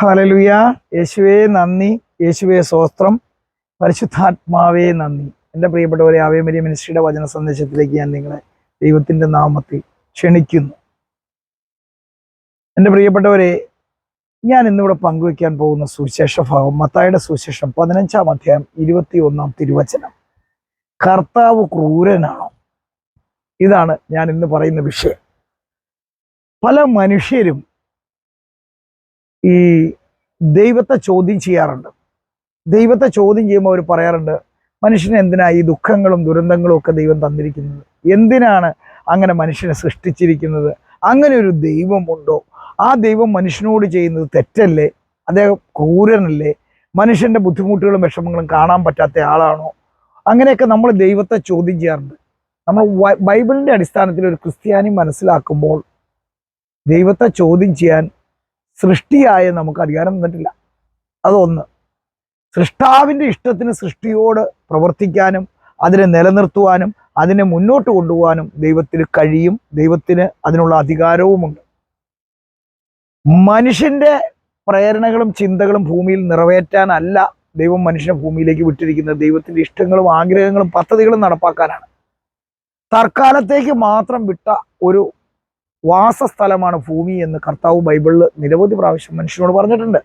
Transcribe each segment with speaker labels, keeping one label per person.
Speaker 1: ഹലലുയ. യേശുവേ നന്ദി. യേശുവേ സ്വസ്ത്രം പരിശുദ്ധാത്മാവേ നന്ദി. എന്റെ പ്രിയപ്പെട്ടവരെ ആവേമരി മിനിസ്ട്രിയുടെ വചന സന്ദേശത്തിലേക്ക് ഞാൻ നിങ്ങളെ ദൈവത്തിന്റെ നാമത്തിൽ ക്ഷണിക്കുന്നു. എന്റെ പ്രിയപ്പെട്ടവരെ ഞാൻ ഇന്നിവിടെ പങ്കുവയ്ക്കാൻ പോകുന്ന സുവിശേഷ ഭാഗം മത്തായുടെ സുവിശേഷം പതിനഞ്ചാം അധ്യായം ഇരുപത്തി ഒന്നാം തിരുവചനം. കർത്താവ് ക്രൂരനാണോ? ഇതാണ് ഞാൻ ഇന്ന് പറയുന്ന വിഷയം. പല മനുഷ്യരും ഈ ദൈവത്തെ ചോദ്യം ചെയ്യാറുണ്ട്. ദൈവത്തെ ചോദ്യം ചെയ്യുമ്പോൾ അവർ പറയാറുണ്ട് മനുഷ്യന് എന്തിനാ ഈ ദുഃഖങ്ങളും ദുരന്തങ്ങളും ഒക്കെ ദൈവം തന്നിരിക്കുന്നത്? എന്തിനാണ് അങ്ങനെ മനുഷ്യനെ സൃഷ്ടിച്ചിരിക്കുന്നത്? അങ്ങനെ ഒരു ദൈവമുണ്ടോ ആ ദൈവം മനുഷ്യനോട് ചെയ്യുന്നത് തെറ്റല്ലേ? അദ്ദേഹം ക്രൂരനല്ലേ? മനുഷ്യന്റെ ബുദ്ധിമുട്ടുകളും വിഷമങ്ങളും കാണാൻ പറ്റാത്ത ആളാണോ? അങ്ങനെയൊക്കെ നമ്മൾ ദൈവത്തെ ചോദ്യം ചെയ്യാറുണ്ട്. നമ്മൾ ബൈബിളിന്റെ അടിസ്ഥാനത്തിൽ ഒരു ക്രിസ്ത്യാനി മനസ്സിലാക്കുമ്പോൾ ദൈവത്തെ ചോദ്യം ചെയ്യാൻ സൃഷ്ടിയായ നമുക്ക് അധികാരം തന്നിട്ടില്ല. അതൊന്ന്. സൃഷ്ടാവിന്റെ ഇഷ്ടത്തിന് സൃഷ്ടിയോട് പ്രവർത്തിക്കാനും അതിനെ നിലനിർത്തുവാനും അതിനെ മുന്നോട്ട് കൊണ്ടുപോകാനും ദൈവത്തിന് കഴിയും ദൈവത്തിന് അതിനുള്ള അധികാരവുമുണ്ട്. മനുഷ്യന്റെ പ്രേരണകളും ചിന്തകളും ഭൂമിയിൽ നിറവേറ്റാനല്ല ദൈവം മനുഷ്യനെ ഭൂമിയിലേക്ക് വിട്ടിരിക്കുന്നത്. ദൈവത്തിന്റെ ഇഷ്ടങ്ങളും ആഗ്രഹങ്ങളും പദ്ധതികളും നടപ്പാക്കാനാണ്. തൽക്കാലത്തേക്ക് മാത്രം വിട്ട ഒരു വാസസ്ഥലമാണ് ഭൂമി എന്ന് കർത്താവ് ബൈബിളിൽ നിരവധി പ്രാവശ്യം മനുഷ്യനോട് പറഞ്ഞിട്ടുണ്ട്.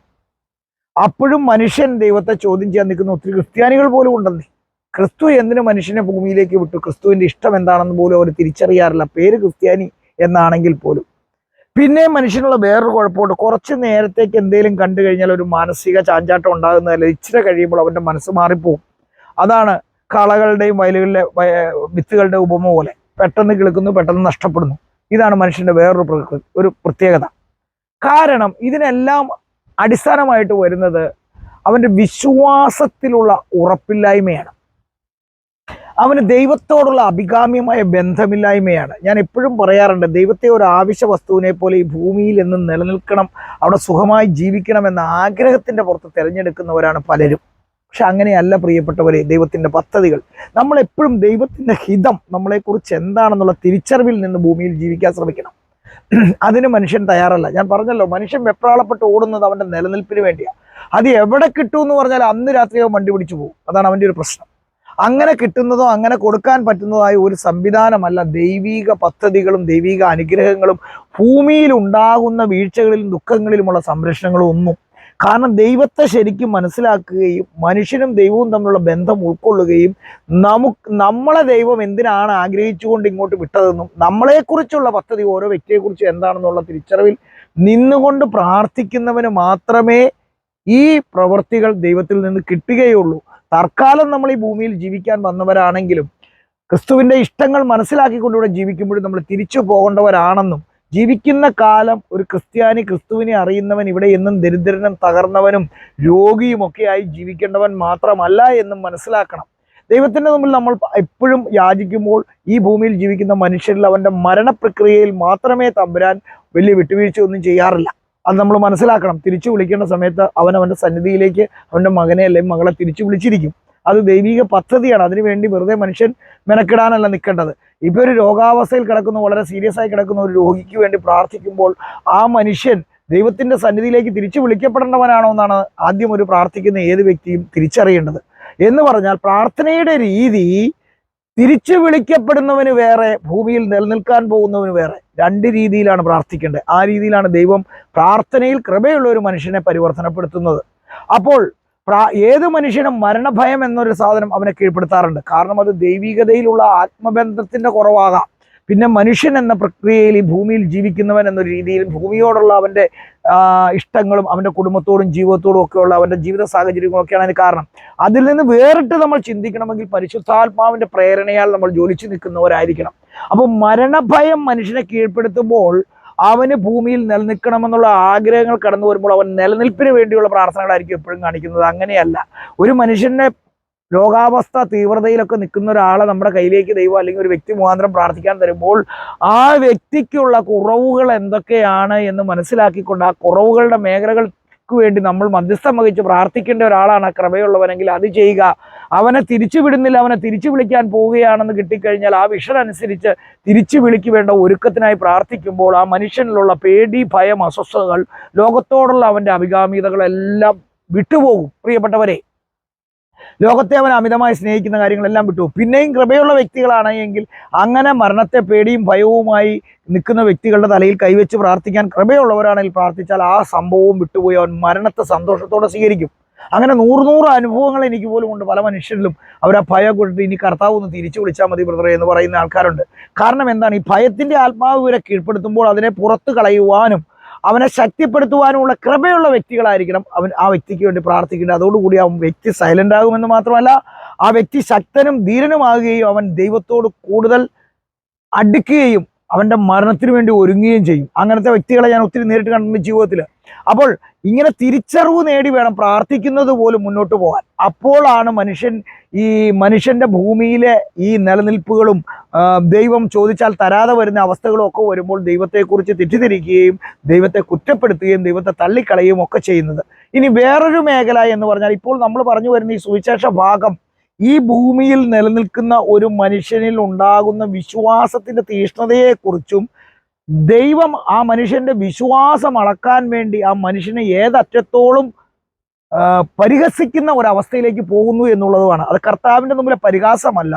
Speaker 1: അപ്പോഴും മനുഷ്യൻ ദൈവത്തെ ചോദ്യം ചെയ്യാൻ നിൽക്കുന്ന ഒത്തിരി ക്രിസ്ത്യാനികൾ പോലും ഉണ്ടെന്നേ. ക്രിസ്തു എന്തിനു മനുഷ്യനെ ഭൂമിയിലേക്ക് വിട്ടു? ക്രിസ്തുവിന്റെ ഇഷ്ടം എന്താണെന്ന് പോലും അവർ തിരിച്ചറിയാറില്ല. പേര് ക്രിസ്ത്യാനി എന്നാണെങ്കിൽ പോലും. പിന്നെ മനുഷ്യനുള്ള വേറൊരു കുഴപ്പമുണ്ട്. കുറച്ച് നേരത്തേക്ക് എന്തെങ്കിലും കണ്ടു കഴിഞ്ഞാൽ ഒരു മാനസിക ചാഞ്ചാട്ടം ഉണ്ടാകുന്നതല്ല? ഇച്ചിരി കഴിയുമ്പോൾ അവന്റെ മനസ്സ് മാറിപ്പോവും. അതാണ് കളകളുടെയും വയലുകളിലെ വിത്തുകളുടെ ഉപമ പോലെ. പെട്ടെന്ന് കിളുക്കുന്നു പെട്ടെന്ന് നഷ്ടപ്പെടുന്നു. ഇതാണ് മനുഷ്യന്റെ വേറൊരു ഒരു പ്രത്യേകത. കാരണം ഇതിനെല്ലാം അടിസ്ഥാനമായിട്ട് വരുന്നത് അവന്റെ വിശ്വാസത്തിലുള്ള ഉറപ്പില്ലായ്മയാണ്. അവന് ദൈവത്തോടുള്ള അഭികാമ്യമായ ബന്ധമില്ലായ്മയാണ്. ഞാൻ എപ്പോഴും പറയാറുണ്ട് ദൈവത്തെ ഒരു ആവശ്യ വസ്തുവിനെ പോലെ ഈ ഭൂമിയിൽ എന്നും നിലനിൽക്കണം അവിടെ സുഖമായി ജീവിക്കണം എന്ന ആഗ്രഹത്തിന്റെ പുറത്ത് തിരഞ്ഞെടുക്കുന്നവരാണ് പലരും. പക്ഷെ അങ്ങനെയല്ല പ്രിയപ്പെട്ടവരെ ദൈവത്തിന്റെ പദ്ധതികൾ. നമ്മളെപ്പോഴും ദൈവത്തിന്റെ ഹിതം നമ്മളെക്കുറിച്ച് എന്താണെന്നുള്ള തിരിച്ചറിവിൽ നിന്ന് ഭൂമിയിൽ ജീവിക്കാൻ ശ്രമിക്കണം. അതിന് മനുഷ്യൻ തയ്യാറല്ല. ഞാൻ പറഞ്ഞല്ലോ മനുഷ്യൻ വെപ്രാളപ്പെട്ട് ഓടുന്നത് അവന്റെ നിലനിൽപ്പിന് വേണ്ടിയാണ് അത് എവിടെ കിട്ടും എന്ന് പറഞ്ഞാൽ അന്ന് രാത്രി അവൻ വണ്ടി പിടിച്ചു പോകും. അതാണ് അവന്റെ ഒരു പ്രശ്നം. അങ്ങനെ കിട്ടുന്നതോ അങ്ങനെ കൊടുക്കാൻ പറ്റുന്നതായ ഒരു സംവിധാനമല്ല ദൈവീക പദ്ധതികളും ദൈവീക അനുഗ്രഹങ്ങളും ഭൂമിയിൽ ഉണ്ടാകുന്ന വീഴ്ചകളിലും ദുഃഖങ്ങളിലുമുള്ള സംരക്ഷണങ്ങളും ഒന്നും. കാരണം ദൈവത്തെ ശരിക്കും മനസ്സിലാക്കുകയും മനുഷ്യനും ദൈവവും തമ്മിലുള്ള ബന്ധം ഉൾക്കൊള്ളുകയും നമുക്ക് നമ്മളെ ദൈവം എന്തിനാണ് ആഗ്രഹിച്ചുകൊണ്ട് ഇങ്ങോട്ട് വിട്ടതെന്നും നമ്മളെക്കുറിച്ചുള്ള പദ്ധതി ഓരോ വ്യക്തിയെക്കുറിച്ച് എന്താണെന്നുള്ള തിരിച്ചറിവിൽ നിന്നുകൊണ്ട് പ്രാർത്ഥിക്കുന്നവന് മാത്രമേ ഈ പ്രവൃത്തികൾ ദൈവത്തിൽ നിന്ന് കിട്ടുകയുള്ളൂ. തൽക്കാലം നമ്മൾ ഈ ഭൂമിയിൽ ജീവിക്കാൻ വന്നവരാണെങ്കിലും ക്രിസ്തുവിന്റെ ഇഷ്ടങ്ങൾ മനസ്സിലാക്കിക്കൊണ്ടിവിടെ ജീവിക്കുമ്പോഴും നമ്മൾ തിരിച്ചു പോകേണ്ടവരാണെന്നും ജീവിക്കുന്ന കാലം ഒരു ക്രിസ്ത്യാനി ക്രിസ്തുവിനെ അറിയുന്നവൻ ഇവിടെ എന്നും ദരിദ്രനും തകർന്നവനും രോഗിയും ഒക്കെയായി ജീവിക്കേണ്ടവൻ മാത്രമല്ല എന്നും മനസ്സിലാക്കണം. ദൈവത്തിന്റെ മുമ്പിൽ നമ്മൾ എപ്പോഴും യാചിക്കുമ്പോൾ ഈ ഭൂമിയിൽ ജീവിക്കുന്ന മനുഷ്യരിൽ അവന്റെ മരണപ്രക്രിയയിൽ മാത്രമേ തമ്പുരാൻ വലിയ വിട്ടുവീഴ്ച ഒന്നും ചെയ്യാറില്ല. അത് നമ്മൾ മനസ്സിലാക്കണം. തിരിച്ചു വിളിക്കേണ്ട സമയത്ത് അവൻ അവന്റെ സന്നിധിയിലേക്ക് അവന്റെ മകനെ അല്ലെങ്കിൽ മകളെ തിരിച്ചു വിളിച്ചിരിക്കും. അത് ദൈവിക പദ്ധതിയാണ്. അതിനുവേണ്ടി വെറുതെ മനുഷ്യൻ മെനക്കെടാനല്ല നിൽക്കേണ്ടത്. ഇപ്പൊ ഒരു രോഗാവസ്ഥയിൽ കിടക്കുന്ന വളരെ സീരിയസ് ആയി കിടക്കുന്ന ഒരു രോഗിക്ക് വേണ്ടി പ്രാർത്ഥിക്കുമ്പോൾ ആ മനുഷ്യൻ ദൈവത്തിന്റെ സന്നിധിയിലേക്ക് തിരിച്ചു വിളിക്കപ്പെടേണ്ടവനാണോ എന്നാണ് ആദ്യം ഒരു പ്രാർത്ഥിക്കുന്ന ഏത് വ്യക്തിയും തിരിച്ചറിയേണ്ടത്. എന്ന് പറഞ്ഞാൽ പ്രാർത്ഥനയുടെ രീതി തിരിച്ചു വിളിക്കപ്പെടുന്നവന് വേറെ ഭൂമിയിൽ നിലനിൽക്കാൻ പോകുന്നവന് വേറെ രണ്ട് രീതിയിലാണ് പ്രാർത്ഥിക്കേണ്ടത്. ആ രീതിയിലാണ് ദൈവം പ്രാർത്ഥനയിൽ കൃപയുള്ള ഒരു മനുഷ്യനെ പരിവർത്തനപ്പെടുത്തുന്നത്. അപ്പോൾ ഏത് മനുഷ്യനും മരണഭയം എന്നൊരു സാധനം അവനെ കീഴ്പ്പെടുത്താറുണ്ട്. കാരണം അത് ദൈവികതയിലുള്ള ആത്മബന്ധത്തിന്റെ കുറവാകാം. പിന്നെ മനുഷ്യൻ എന്ന പ്രക്രിയയിൽ ഈ ഭൂമിയിൽ ജീവിക്കുന്നവൻ എന്ന രീതിയിൽ ഭൂമിയോടുള്ള അവന്റെ ഇഷ്ടങ്ങളും അവന്റെ കുടുംബത്തോടും ജീവിതത്തോടും ഒക്കെയുള്ള അവന്റെ ജീവിത സാഹചര്യങ്ങളും ഒക്കെയാണ് അതിന് കാരണം. അതിൽ നിന്ന് വേറിട്ട് നമ്മൾ ചിന്തിക്കണമെങ്കിൽ പരിശുദ്ധാത്മാവിന്റെ പ്രേരണയാൽ നമ്മൾ ജോലിച്ചു നിൽക്കുന്നവരായിരിക്കണം. അപ്പോൾ മരണഭയം മനുഷ്യനെ കീഴ്പ്പെടുത്തുമ്പോൾ അവന് ഭൂമിയിൽ നിലനിൽക്കണമെന്നുള്ള ആഗ്രഹങ്ങൾ കടന്നു വരുമ്പോൾ അവൻ നിലനിൽപ്പിന് വേണ്ടിയുള്ള പ്രാർത്ഥനകളായിരിക്കും എപ്പോഴും കാണിക്കുന്നത്. അങ്ങനെയല്ല. ഒരു മനുഷ്യനെ രോഗാവസ്ഥ തീവ്രതയിലൊക്കെ നിൽക്കുന്ന ഒരാളെ നമ്മുടെ കയ്യിലേക്ക് ദൈവം അല്ലെങ്കിൽ ഒരു വ്യക്തി മുഖാന്തരം പ്രാർത്ഥിക്കാൻ തരുമ്പോൾ ആ വ്യക്തിക്കുള്ള കുറവുകൾ എന്തൊക്കെയാണ് എന്ന് മനസ്സിലാക്കിക്കൊണ്ട് ആ കുറവുകളുടെ മേഖലകൾ വേണ്ടി നമ്മൾ മധ്യസ്ഥം വഹിച്ച് പ്രാർത്ഥിക്കേണ്ട ഒരാളാണ് കൃപയുള്ളവനെങ്കിൽ അത് ചെയ്യുക. അവനെ തിരിച്ചു വിടുന്നില്ല അവനെ തിരിച്ചു വിളിക്കാൻ പോവുകയാണെന്ന് കിട്ടിക്കഴിഞ്ഞാൽ ആ വിഷൻ അനുസരിച്ച് തിരിച്ചു വിളിക്ക് വേണ്ട ഒരുക്കത്തിനായി പ്രാർത്ഥിക്കുമ്പോൾ ആ മനുഷ്യനിലുള്ള പേടി ഭയം അസ്വസ്ഥതകൾ ലോകത്തോടുള്ള അവന്റെ അഭികാമ്യതകളെല്ലാം വിട്ടുപോകും. പ്രിയപ്പെട്ടവരെ ലോകത്തെ അവൻ അമിതമായി സ്നേഹിക്കുന്ന കാര്യങ്ങളെല്ലാം വിട്ടു. പിന്നെയും കൃപയുള്ള വ്യക്തികളാണെങ്കിൽ അങ്ങനെ മരണത്തെ പേടിയും ഭയവുമായി നിൽക്കുന്ന വ്യക്തികളുടെ തലയിൽ കൈവച്ച് പ്രാർത്ഥിക്കാൻ കൃപയുള്ളവരാണെങ്കിൽ പ്രാർത്ഥിച്ചാൽ ആ സംഭവവും വിട്ടുപോയി. അവൻ മരണത്തെ സന്തോഷത്തോടെ സ്വീകരിക്കും. അങ്ങനെ നൂറ് നൂറ് അനുഭവങ്ങൾ എനിക്ക് പോലും ഉണ്ട്. പല മനുഷ്യരിലും അവർ ആ ഭയം കൊണ്ടിട്ട് ഇനി കർത്താവ് ഒന്ന് തിരിച്ചു വിളിച്ചാൽ മതി ബ്രദറെ എന്ന് പറയുന്ന ആൾക്കാരുണ്ട്. കാരണം എന്താണ്? ഈ ഭയത്തിന്റെ ആത്മാവ് ഇവരെ കീഴ്പ്പെടുത്തുമ്പോൾ അതിനെ പുറത്തു കളയുവാനും അവനെ ശക്തിപ്പെടുത്തുവാനുള്ള കൃപയുള്ള വ്യക്തികളായിരിക്കണം അവൻ ആ വ്യക്തിക്ക് വേണ്ടി പ്രാർത്ഥിക്കേണ്ടത്. അതോടുകൂടി അവൻ വ്യക്തി സൈലന്റ് ആകുമെന്ന് മാത്രമല്ല ആ വ്യക്തി ശക്തനും ധീരനുമാകുകയും അവൻ ദൈവത്തോട് കൂടുതൽ അടുക്കുകയും അവന്റെ മരണത്തിന് വേണ്ടി ഒരുങ്ങുകയും ചെയ്യും. അങ്ങനത്തെ വ്യക്തികളെ ഞാൻ ഒത്തിരി നേരിട്ട് കണ്ടിട്ടുണ്ട് ജീവിതത്തിൽ. അപ്പോൾ ഇങ്ങനെ തിരിച്ചറിവ് നേടി വേണം പ്രാർത്ഥിക്കുന്നത് പോലും മുന്നോട്ട് പോകാൻ. അപ്പോഴാണ് മനുഷ്യൻ ഈ മനുഷ്യന്റെ ഭൂമിയിലെ ഈ നിലനിൽപ്പുകളും ദൈവം ചോദിച്ചാൽ തരാതെ വരുന്ന അവസ്ഥകളും ഒക്കെ വരുമ്പോൾ ദൈവത്തെക്കുറിച്ച് തെറ്റിദ്ധരിക്കുകയും ദൈവത്തെ കുറ്റപ്പെടുത്തുകയും ദൈവത്തെ തള്ളിക്കളയുകയും ഒക്കെ ചെയ്യുന്നത്. ഇനി വേറൊരു മേഖല എന്ന് പറഞ്ഞാൽ ഇപ്പോൾ നമ്മൾ പറഞ്ഞു വരുന്ന ഈ സുവിശേഷ ഭാഗം ഈ ഭൂമിയിൽ നിലനിൽക്കുന്ന ഒരു മനുഷ്യനിൽ ഉണ്ടാകുന്ന വിശ്വാസത്തിന്റെ തീഷ്ണതയെക്കുറിച്ചും ദൈവം ആ മനുഷ്യന്റെ വിശ്വാസം അളക്കാൻ വേണ്ടി ആ മനുഷ്യനെ ഏതറ്റത്തോളം പരിഹസിക്കുന്ന ഒരവസ്ഥയിലേക്ക് പോകുന്നു എന്നുള്ളതുമാണ്. അത് കർത്താവിന്റെ മുമ്പിലെ പരിഹാസമല്ല.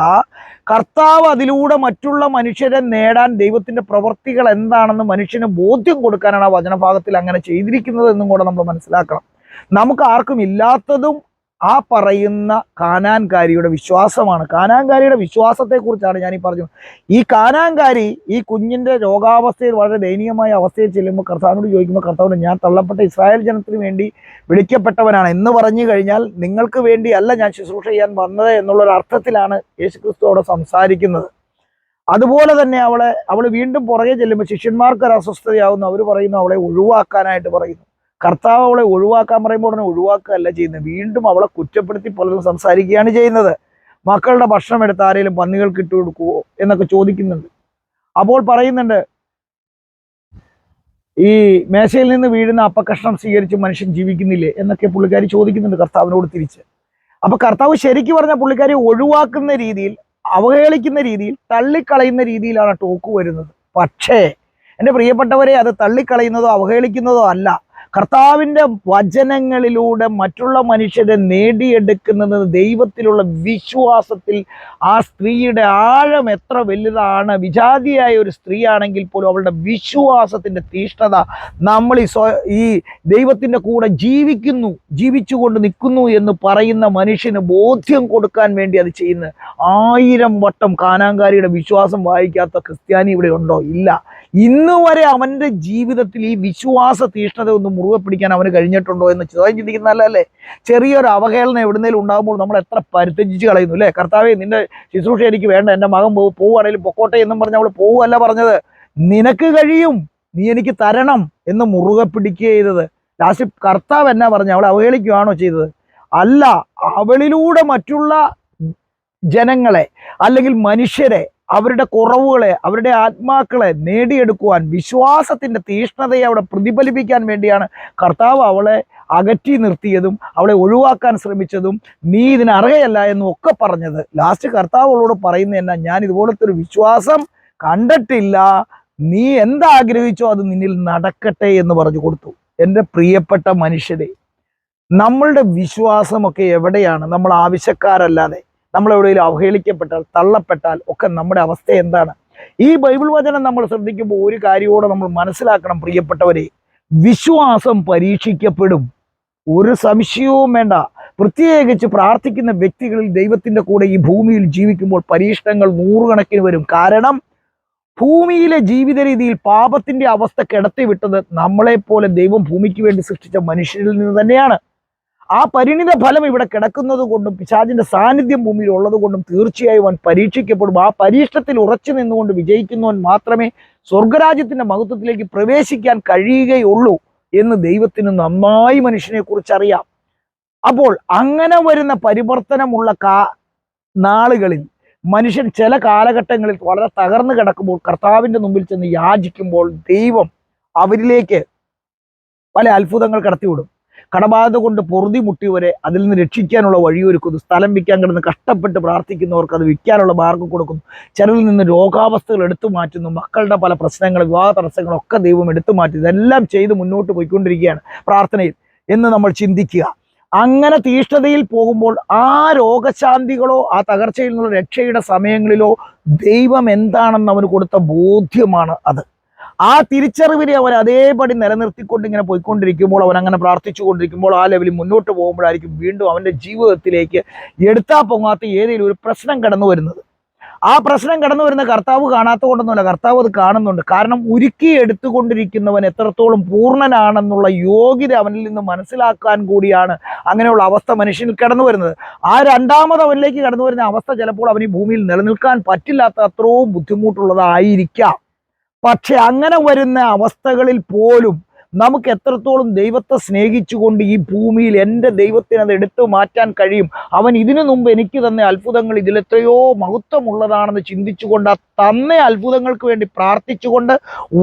Speaker 1: കർത്താവ് അതിലൂടെ മറ്റുള്ള മനുഷ്യരെ നേടാൻ ദൈവത്തിന്റെ പ്രവൃത്തികൾ എന്താണെന്ന് മനുഷ്യന് ബോധ്യം കൊടുക്കാനാണ് ആ വചനഭാഗത്തിൽ അങ്ങനെ ചെയ്തിരിക്കുന്നത് എന്നും കൂടെ നമ്മൾ മനസ്സിലാക്കണം. നമുക്ക് ആർക്കും ഇല്ലാത്തതും ആ പറയുന്ന കാനാൻകാരിയുടെ വിശ്വാസമാണ്. കാനാൻകാരിയുടെ വിശ്വാസത്തെക്കുറിച്ചാണ് ഞാൻ ഈ പറഞ്ഞു ഈ കാനാൻകാരി ഈ കുഞ്ഞിന്റെ രോഗാവസ്ഥയിൽ വളരെ ദയനീയമായ അവസ്ഥയിൽ ചെല്ലുമ്പോൾ കർത്താവിനോട് ചോദിക്കുമ്പോൾ കർത്താവിനോട് ഞാൻ തള്ളപ്പെട്ട ഇസ്രായേൽ ജനത്തിന് വേണ്ടി വിളിക്കപ്പെട്ടവനാണ് എന്ന് പറഞ്ഞു കഴിഞ്ഞാൽ നിങ്ങൾക്ക് വേണ്ടിയല്ല ഞാൻ ശുശ്രൂഷ ചെയ്യാൻ വന്നത് എന്നുള്ളൊരു അർത്ഥത്തിലാണ് യേശുക്രിസ്തു അവിടെ സംസാരിക്കുന്നത്. അതുപോലെ തന്നെ അവളെ അവൾ വീണ്ടും പുറകെ ചെല്ലുമ്പോൾ ശിഷ്യന്മാർക്ക് ഒരു അസ്വസ്ഥതയാവുന്നു. അവർ പറയുന്നു അവളെ ഒഴിവാക്കാനായിട്ട് പറയുന്നു. കർത്താവ് അവളെ ഒഴിവാക്കാൻ പറയുമ്പോൾ ഉടനെ ഒഴിവാക്കുകയല്ല ചെയ്യുന്നത്. വീണ്ടും അവളെ കുറ്റപ്പെടുത്തി പലരും സംസാരിക്കുകയാണ് ചെയ്യുന്നത്. മക്കളുടെ ഭക്ഷണം എടുത്ത് ആരെങ്കിലും പന്നികൾക്ക് ഇട്ട് കൊടുക്കുവോ എന്നൊക്കെ ചോദിക്കുന്നുണ്ട്. അപ്പോൾ പറയുന്നുണ്ട് ഈ മേശയിൽ നിന്ന് വീഴുന്ന അപ്പക്കഷ്ണം സ്വീകരിച്ച് മനുഷ്യൻ ജീവിക്കുന്നില്ലേ എന്നൊക്കെ പുള്ളിക്കാരി ചോദിക്കുന്നുണ്ട് കർത്താവിനോട് തിരിച്ച്. അപ്പൊ കർത്താവ് ശരിക്ക് പറഞ്ഞ പുള്ളിക്കാരി ഒഴിവാക്കുന്ന രീതിയിൽ അവഹേളിക്കുന്ന രീതിയിൽ തള്ളിക്കളയുന്ന രീതിയിലാണ് ടോക്ക് വരുന്നത്. പക്ഷേ എന്റെ പ്രിയപ്പെട്ടവരെ അത് തള്ളിക്കളയുന്നതോ അവഹേളിക്കുന്നതോ അല്ല. കർത്താവിന്റെ വചനങ്ങളിലൂടെ മറ്റുള്ള മനുഷ്യരെ നേടിയെടുക്കുന്നത് ദൈവത്തിലുള്ള വിശ്വാസത്തിൽ ആ സ്ത്രീയുടെ ആഴം എത്ര വലുതാണ് വിജാതിയായ ഒരു സ്ത്രീയാണെങ്കിൽ പോലും അവളുടെ വിശ്വാസത്തിന്റെ തീഷ്ണത നമ്മൾ ഈ സ്വ ഈ ദൈവത്തിന്റെ കൂടെ ജീവിക്കുന്നു ജീവിച്ചുകൊണ്ട് നിൽക്കുന്നു എന്ന് പറയുന്ന മനുഷ്യന് ബോധ്യം കൊടുക്കാൻ വേണ്ടി അത് ചെയ്യുന്ന ആയിരം വട്ടം കാനാങ്കാരിയുടെ വിശ്വാസം വായിക്കാത്ത ക്രിസ്ത്യാനി ഇവിടെ ഉണ്ടോ? ഇല്ല. ഇന്ന് വരെ അവന്റെ ജീവിതത്തിൽ ഈ വിശ്വാസ തീഷ്ണത ഒന്ന് മുറുകെ പിടിക്കാൻ അവന് കഴിഞ്ഞിട്ടുണ്ടോ എന്ന് ചോദ്യം ചിന്തിക്കുന്നതല്ലേ ചെറിയൊരു അവഹേളനം എവിടുന്നേലും ഉണ്ടാകുമ്പോൾ നമ്മൾ എത്ര പരിത്യജിച്ച് കളയുന്നു അല്ലേ? കർത്താവെ നിന്റെ ശുശ്രൂഷ എനിക്ക് വേണ്ട. എന്റെ മകൻ പോകും പോവുകയാണെങ്കിലും പൊക്കോട്ടെ എന്നും പറഞ്ഞ് അവൾ പോവുകയല്ല പറഞ്ഞത്. നിനക്ക് കഴിയും. നീ എനിക്ക് തരണം എന്ന് മുറുകെ പിടിക്കുക ചെയ്തത്. ലാസ്റ്റ് കർത്താവ് എന്നാ പറഞ്ഞു അവൾ അവഹേളിക്കുകയാണോ ചെയ്തത്? അല്ല അവളിലൂടെ മറ്റുള്ള ജനങ്ങളെ അല്ലെങ്കിൽ മനുഷ്യരെ അവരുടെ കുറവുകളെ അവരുടെ ആത്മാക്കളെ നേടിയെടുക്കുവാൻ വിശ്വാസത്തിന്റെ തീഷ്ണതയെ അവിടെ പ്രതിഫലിപ്പിക്കാൻ വേണ്ടിയാണ് കർത്താവ് അവളെ അകറ്റി നിർത്തിയതും അവളെ ഒഴിവാക്കാൻ ശ്രമിച്ചതും നീ ഇതിന് അർഹയല്ല എന്നും ഒക്കെ പറഞ്ഞത്. ലാസ്റ്റ് കർത്താവ് അവളോട് പറയുന്ന എന്നാ ഞാൻ ഇതുപോലത്തെ ഒരു വിശ്വാസം കണ്ടിട്ടില്ല. നീ എന്താഗ്രഹിച്ചോ അത് നിന്നിൽ നടക്കട്ടെ എന്ന് പറഞ്ഞു കൊടുത്തു. എന്റെ പ്രിയപ്പെട്ട മനുഷ്യരെ നമ്മളുടെ വിശ്വാസമൊക്കെ എവിടെയാണ്? നമ്മൾ ആവശ്യക്കാരല്ലാതെ. നമ്മൾ എവിടെയെങ്കിലും അവഹേളിക്കപ്പെട്ടാൽ തള്ളപ്പെട്ടാൽ ഒക്കെ നമ്മുടെ അവസ്ഥ എന്താണ്? ഈ ബൈബിൾ വചനം നമ്മൾ ശ്രദ്ധിക്കുമ്പോൾ ഒരു കാര്യമോടെ നമ്മൾ മനസ്സിലാക്കണം പ്രിയപ്പെട്ടവരെ. വിശ്വാസം പരീക്ഷിക്കപ്പെടും. ഒരു സംശയവും വേണ്ട. പ്രത്യേകിച്ച് പ്രാർത്ഥിക്കുന്ന വ്യക്തികളിൽ ദൈവത്തിന്റെ കൂടെ ഈ ഭൂമിയിൽ ജീവിക്കുമ്പോൾ പരീക്ഷണങ്ങൾ നൂറുകണക്കിന് വരും. കാരണം ഭൂമിയിലെ ജീവിത രീതിയിൽ പാപത്തിന്റെ അവസ്ഥ കിടത്തി വിട്ടത് നമ്മളെപ്പോലെ ദൈവം ഭൂമിക്ക് വേണ്ടി സൃഷ്ടിച്ച മനുഷ്യരിൽ നിന്ന് തന്നെയാണ്. ആ പരിണിത ഫലം ഇവിടെ കിടക്കുന്നത് കൊണ്ടും പിശാചിന്റെ സാന്നിധ്യം ഭൂമിയിൽ ഉള്ളത് കൊണ്ടും തീർച്ചയായും അവൻ പരീക്ഷിക്കപ്പെടും. ആ പരീക്ഷണത്തിൽ ഉറച്ചു നിന്നുകൊണ്ട് വിജയിക്കുന്നവൻ മാത്രമേ സ്വർഗരാജ്യത്തിന്റെ മഹത്വത്തിലേക്ക് പ്രവേശിക്കാൻ കഴിയുകയുള്ളൂ എന്ന് ദൈവത്തിന് നന്നായി മനുഷ്യനെ കുറിച്ച് അറിയാം. അപ്പോൾ അങ്ങനെ വരുന്ന പരിവർത്തനമുള്ള കാ നാളുകളിൽ മനുഷ്യൻ ചില കാലഘട്ടങ്ങളിൽ വളരെ തകർന്നു കിടക്കുമ്പോൾ കർത്താവിന്റെ മുമ്പിൽ ചെന്ന് യാചിക്കുമ്പോൾ ദൈവം അവരിലേക്ക് പല അത്ഭുതങ്ങൾ കടത്തിവിടും. കടബാധ കൊണ്ട് പൊറുതി മുട്ടിയവരെ അതിൽ നിന്ന് രക്ഷിക്കാനുള്ള വഴിയൊരുക്കുന്നു. സ്ഥലം വിൽക്കാൻ കിടന്ന് കഷ്ടപ്പെട്ട് പ്രാർത്ഥിക്കുന്നവർക്ക് അത് വിൽക്കാനുള്ള മാർഗം കൊടുക്കുന്നു. ചിലരിൽ നിന്ന് രോഗാവസ്ഥകൾ എടുത്തു മാറ്റുന്നു. മക്കളുടെ പല പ്രശ്നങ്ങൾ വിവാഹ തടസ്സങ്ങളൊക്കെ ദൈവം എടുത്തു മാറ്റി. ഇതെല്ലാം ചെയ്ത് മുന്നോട്ട് പോയിക്കൊണ്ടിരിക്കുകയാണ് പ്രാർത്ഥനയിൽ എന്ന് നമ്മൾ ചിന്തിക്കുക. അങ്ങനെ തീഷ്ണതയിൽ പോകുമ്പോൾ ആ രോഗശാന്തികളോ ആ തകർച്ചയിൽ നിന്നുള്ള രക്ഷയുടെ സമയങ്ങളിലോ ദൈവം എന്താണെന്ന് അവന് കൊടുത്ത ബോധ്യമാണ് അത്. ആ തിരിച്ചറിവിനെ അവൻ അതേപടി നിലനിർത്തിക്കൊണ്ട് ഇങ്ങനെ പോയിക്കൊണ്ടിരിക്കുമ്പോൾ അവൻ അങ്ങനെ പ്രാർത്ഥിച്ചുകൊണ്ടിരിക്കുമ്പോൾ ആ ലെവലിൽ മുന്നോട്ട് പോകുമ്പോഴായിരിക്കും വീണ്ടും അവന്റെ ജീവിതത്തിലേക്ക് എടുത്താൽ പൊങ്ങാത്ത ഏതെങ്കിലും ഒരു പ്രശ്നം കടന്നു വരുന്നത്. ആ പ്രശ്നം കടന്നു വരുന്ന കർത്താവ് കാണാത്ത കൊണ്ടൊന്നുമല്ല കർത്താവ് അത് കാണുന്നുണ്ട്. കാരണം ഉരുക്കി എടുത്തുകൊണ്ടിരിക്കുന്നവൻ എത്രത്തോളം പൂർണനാണെന്നുള്ള യോഗ്യത അവനിൽ നിന്ന് മനസ്സിലാക്കാൻ കൂടിയാണ് അങ്ങനെയുള്ള അവസ്ഥ മനുഷ്യനിൽ കടന്നു വരുന്നത്. ആ രണ്ടാമത് അവനിലേക്ക് കടന്നു വരുന്ന അവസ്ഥ ചിലപ്പോൾ അവന് ഭൂമിയിൽ നിലനിൽക്കാൻ പറ്റില്ലാത്ത അത്രയും ബുദ്ധിമുട്ടുള്ളതായിരിക്കാം. പക്ഷെ അങ്ങനെ വരുന്ന അവസ്ഥകളിൽ പോലും നമുക്ക് എത്രത്തോളം ദൈവത്തെ സ്നേഹിച്ചുകൊണ്ട് ഈ ഭൂമിയിൽ എന്റെ ദൈവത്തിന് അത് എടുത്തു മാറ്റാൻ കഴിയും? അവൻ ഇതിനു മുമ്പ് എനിക്ക് തന്നെ അത്ഭുതങ്ങൾ ഇതിലെത്രയോ മഹത്വമുള്ളതാണെന്ന് ചിന്തിച്ചുകൊണ്ട് ആ തന്ന അത്ഭുതങ്ങൾക്ക് വേണ്ടി പ്രാർത്ഥിച്ചുകൊണ്ട്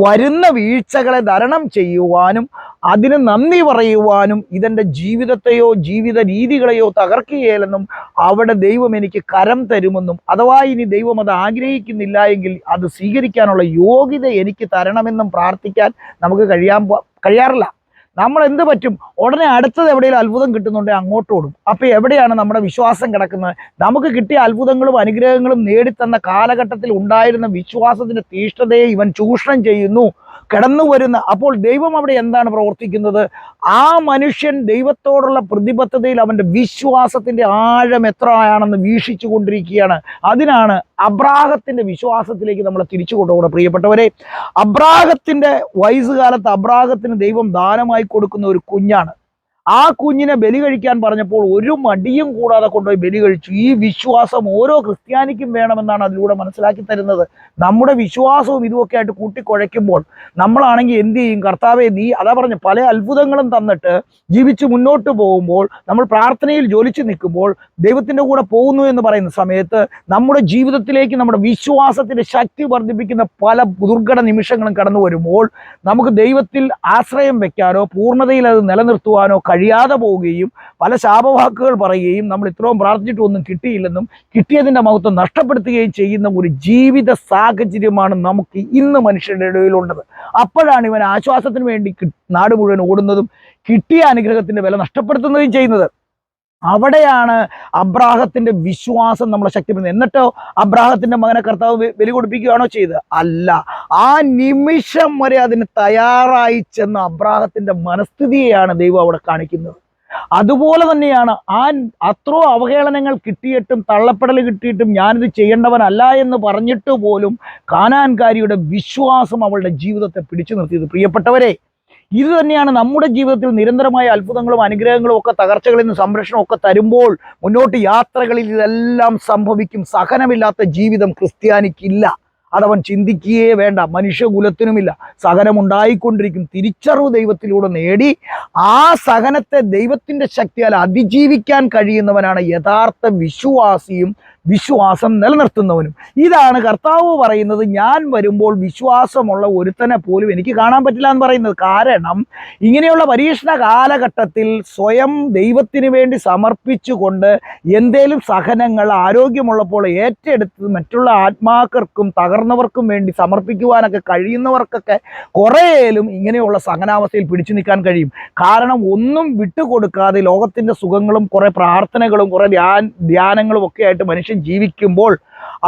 Speaker 1: വരുന്ന വീഴ്ചകളെ തരണം ചെയ്യുവാനും അതിന് നന്ദി പറയുവാനും ഇതെന്റെ ജീവിതത്തെയോ ജീവിത രീതികളെയോ തകർക്കുകയില്ലെന്നും അവിടെ ദൈവം എനിക്ക് കരം തരുമെന്നും അഥവാ ഇനി ദൈവം അത് ആഗ്രഹിക്കുന്നില്ല എങ്കിൽ അത് സ്വീകരിക്കാനുള്ള യോഗ്യത എനിക്ക് തരണമെന്നും പ്രാർത്ഥിക്കാൻ നമുക്ക് കഴിയാൻ കഴിയാറില്ല. നമ്മൾ എന്ത് പറ്റും? ഉടനെ അടുത്തത് എവിടെയെങ്കിലും അത്ഭുതം കിട്ടുന്നുണ്ടെങ്കിൽ അങ്ങോട്ട് ഓടും. അപ്പോൾ എവിടെയാണ് നമ്മുടെ വിശ്വാസം കിടക്കുന്നത്? നമുക്ക് കിട്ടിയ അത്ഭുതങ്ങളും അനുഗ്രഹങ്ങളും നേടിത്തന്ന കാലഘട്ടത്തിൽ ഉണ്ടായിരുന്ന വിശ്വാസത്തിന്റെ തീഷ്ണതയെ ഇവൻ ചൂഷണം ചെയ്യുന്നു. കടന്നു വരുന്ന അപ്പോൾ ദൈവം അവിടെ എന്താണ് പ്രവർത്തിക്കുന്നത്? ആ മനുഷ്യൻ ദൈവത്തോടുള്ള പ്രതിബദ്ധതയിൽ അവന്റെ വിശ്വാസത്തിന്റെ ആഴം എത്രയാണെന്ന് വീക്ഷിച്ചു കൊണ്ടിരിക്കുകയാണ്. അതിനാണ് അബ്രാഹത്തിന്റെ വിശ്വാസത്തിലേക്ക് നമ്മളെ തിരിച്ചു കൊണ്ടുപോകണം. പ്രിയപ്പെട്ടവരെ അബ്രാഹത്തിന്റെ വയസ്സുകാലത്ത് അബ്രാഹത്തിന് ദൈവം ദാനമായി കൊടുക്കുന്ന ഒരു കുഞ്ഞാണ്. ആ കുഞ്ഞിനെ ബലി കഴിക്കാൻ പറഞ്ഞപ്പോൾ ഒരു മടിയും കൂടാതെ കൊണ്ടുപോയി ബലി കഴിച്ചു. ഈ വിശ്വാസം ഓരോ ക്രിസ്ത്യാനിക്കും വേണമെന്നാണ് അതിലൂടെ മനസ്സിലാക്കി തരുന്നത്. നമ്മുടെ വിശ്വാസവും ഇതുമൊക്കെ ആയിട്ട് കൂട്ടിക്കുഴയ്ക്കുമ്പോൾ നമ്മളാണെങ്കിൽ എന്ത് ചെയ്യും? കർത്താവെ നീ അതാ പറഞ്ഞു പല അത്ഭുതങ്ങളും തന്നിട്ട് ജീവിച്ച് മുന്നോട്ട് പോകുമ്പോൾ നമ്മൾ പ്രാർത്ഥനയിൽ ജോലിച്ച് നിൽക്കുമ്പോൾ ദൈവത്തിന്റെ കൂടെ പോകുന്നു എന്ന് പറയുന്ന സമയത്ത് നമ്മുടെ ജീവിതത്തിലേക്ക് നമ്മുടെ വിശ്വാസത്തിന്റെ ശക്തി വർദ്ധിപ്പിക്കുന്ന പല ദുർഘട നിമിഷങ്ങളും കടന്നു വരുമ്പോൾ നമുക്ക് ദൈവത്തിൽ ആശ്രയം വെക്കാനോ പൂർണതയിൽ അത് നിലനിർത്തുവാനോ കഴിയാതെ പോവുകയും പല ശാപവാക്കുകൾ പറയുകയും നമ്മൾ ഇത്രയും പ്രാർത്ഥിച്ചിട്ടൊന്നും കിട്ടിയില്ലെന്നും കിട്ടിയതിന്റെ മഹത്വം നഷ്ടപ്പെടുത്തുകയും ചെയ്യുന്ന ഒരു ജീവിത സാഹചര്യമാണ് നമുക്ക് ഇന്ന് മനുഷ്യരുടെ ഇടയിലുള്ളത്. അപ്പോഴാണ് ഇവൻ ആശ്വാസത്തിന് വേണ്ടി നാട് മുഴുവൻ ഓടുന്നതും കിട്ടിയ അനുഗ്രഹത്തിന്റെ വില നഷ്ടപ്പെടുത്തുന്നതും ചെയ്യുന്നത്. അവിടെയാണ് അബ്രാഹത്തിന്റെ വിശ്വാസം നമ്മളെ ശക്തിപ്പെടുന്നത്. എന്നിട്ടോ അബ്രാഹത്തിന്റെ മകനെ കർത്താവ് ബലി കൊടുപ്പിക്കുകയാണോ ചെയ്തത്? അല്ല. ആ നിമിഷം വരെ അതിന് തയ്യാറായി ചെന്ന അബ്രാഹത്തിന്റെ മനസ്ഥിതിയെയാണ് ദൈവം അവിടെ കാണിക്കുന്നത്. അതുപോലെ തന്നെയാണ് ആ അത്രോ അവഹേളനങ്ങൾ കിട്ടിയിട്ടും തള്ളപ്പെടൽ കിട്ടിയിട്ടും ഞാനിത് ചെയ്യേണ്ടവനല്ല എന്ന് പറഞ്ഞിട്ട് പോലും കാനാൻകാരിയുടെ വിശ്വാസം അവളുടെ ജീവിതത്തെ പിടിച്ചു നിർത്തിയത്. പ്രിയപ്പെട്ടവരെ ഇത് തന്നെയാണ് നമ്മുടെ ജീവിതത്തിൽ നിരന്തരമായ അത്ഭുതങ്ങളും അനുഗ്രഹങ്ങളും ഒക്കെ തകർച്ചകളിൽ നിന്ന് സംരക്ഷണം ഒക്കെ തരുമ്പോൾ മുന്നോട്ട് യാത്രകളിൽ ഇതെല്ലാം സംഭവിക്കും. സഹനമില്ലാത്ത ജീവിതം ക്രിസ്ത്യാനിക്കില്ല. അതവൻ ചിന്തിക്കുകയേ വേണ്ട. മനുഷ്യകുലത്തിനുമില്ല. സഹനമുണ്ടായിക്കൊണ്ടിരിക്കും. തിരിച്ചറിവ് ദൈവത്തിലൂടെ നേടി ആ സഹനത്തെ ദൈവത്തിന്റെ ശക്തിയാൽ അതിജീവിക്കാൻ കഴിയുന്നവനാണ് യഥാർത്ഥ വിശ്വാസിയും വിശ്വാസം നിലനിർത്തുന്നവനും. ഇതാണ് കർത്താവ് പറയുന്നത് ഞാൻ വരുമ്പോൾ വിശ്വാസമുള്ള ഒരുത്തനെ പോലും എനിക്ക് കാണാൻ പറ്റില്ല എന്ന് പറയുന്നത്. കാരണം ഇങ്ങനെയുള്ള പരീക്ഷണ കാലഘട്ടത്തിൽ സ്വയം ദൈവത്തിന് വേണ്ടി സമർപ്പിച്ചുകൊണ്ട് എന്തേലും സഹനങ്ങൾ ആരോഗ്യമുള്ളപ്പോൾ ഏറ്റെടുത്ത് മറ്റുള്ള ആത്മാക്കർക്കും തകർന്നവർക്കും വേണ്ടി സമർപ്പിക്കുവാനൊക്കെ കഴിയുന്നവർക്കൊക്കെ കുറേലും ഇങ്ങനെയുള്ള സഹനാവസ്ഥയിൽ പിടിച്ചു നിൽക്കാൻ കഴിയും. കാരണം ഒന്നും വിട്ടുകൊടുക്കാതെ ലോകത്തിന്റെ സുഖങ്ങളും കുറേ പ്രാർത്ഥനകളും കുറേ ധ്യാനങ്ങളും ഒക്കെ ആയിട്ട് മനുഷ്യൻ ജീവിക്കുമ്പോൾ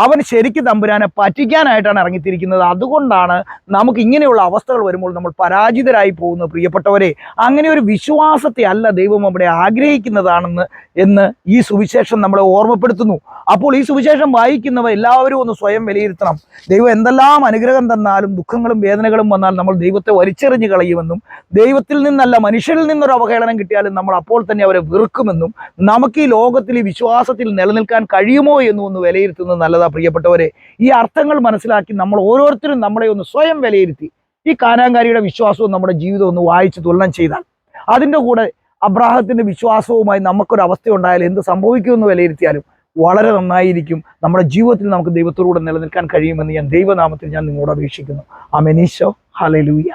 Speaker 1: അവൻ ശരിക്കും തമ്പുരാനെ പറ്റിക്കാനായിട്ടാണ് ഇറങ്ങിത്തിരിക്കുന്നത്. അതുകൊണ്ടാണ് നമുക്ക് ഇങ്ങനെയുള്ള അവസ്ഥകൾ വരുമ്പോൾ നമ്മൾ പരാജിതരായി പോകുന്നത് പ്രിയപ്പെട്ടവരെ. അങ്ങനെ ഒരു വിശ്വാസത്തെ അല്ല ദൈവം അവിടെ ആഗ്രഹിക്കുന്നതാണെന്ന് എന്ന് ഈ സുവിശേഷം നമ്മളെ ഓർമ്മപ്പെടുത്തുന്നു. അപ്പോൾ ഈ സുവിശേഷം വായിക്കുന്നവ എല്ലാവരും ഒന്ന് സ്വയം വിലയിരുത്തണം. ദൈവം എന്തെല്ലാം അനുഗ്രഹം തന്നാലും ദുഃഖങ്ങളും വേദനകളും വന്നാൽ നമ്മൾ ദൈവത്തെ വലിച്ചെറിഞ്ഞു കളയുമെന്നും ദൈവത്തിൽ നിന്നല്ല മനുഷ്യരിൽ നിന്നൊരു അവഹേളനം കിട്ടിയാലും നമ്മൾ അപ്പോൾ തന്നെ അവരെ വെറുക്കുമെന്നും നമുക്ക് ഈ ലോകത്തിൽ ഈ വിശ്വാസത്തിൽ നിലനിൽക്കാൻ കഴിയുമോ എന്നും ഒന്ന് വിലയിരുത്തുന്നത് നല്ലതാ പ്രിയപ്പെട്ടവരെ. ഈ അർത്ഥങ്ങൾ മനസ്സിലാക്കി നമ്മൾ ഓരോരുത്തരും നമ്മളെ ഒന്ന് സ്വയം വിലയിരുത്തി. ഈ കാനാങ്കാരിയുടെ വിശ്വാസവും നമ്മുടെ ജീവിതവും ഒന്ന് വായിച്ച് തുലനം ചെയ്താൽ അതിന്റെ കൂടെ അബ്രാഹത്തിന്റെ വിശ്വാസവുമായി നമുക്കൊരു അവസ്ഥ ഉണ്ടായാൽ എന്ത് സംഭവിക്കുമെന്ന് വിലയിരുത്തിയാലും വളരെ നന്നായിരിക്കും. നമ്മുടെ ജീവിതത്തിൽ നമുക്ക് ദൈവത്തോടുകൂടെ നിലനിൽക്കാൻ കഴിയുമെന്ന് ഞാൻ ദൈവനാമത്തിൽ ഞാൻ നിങ്ങളോട് അപേക്ഷിക്കുന്നു. അമെനീശോ ഹലലൂയ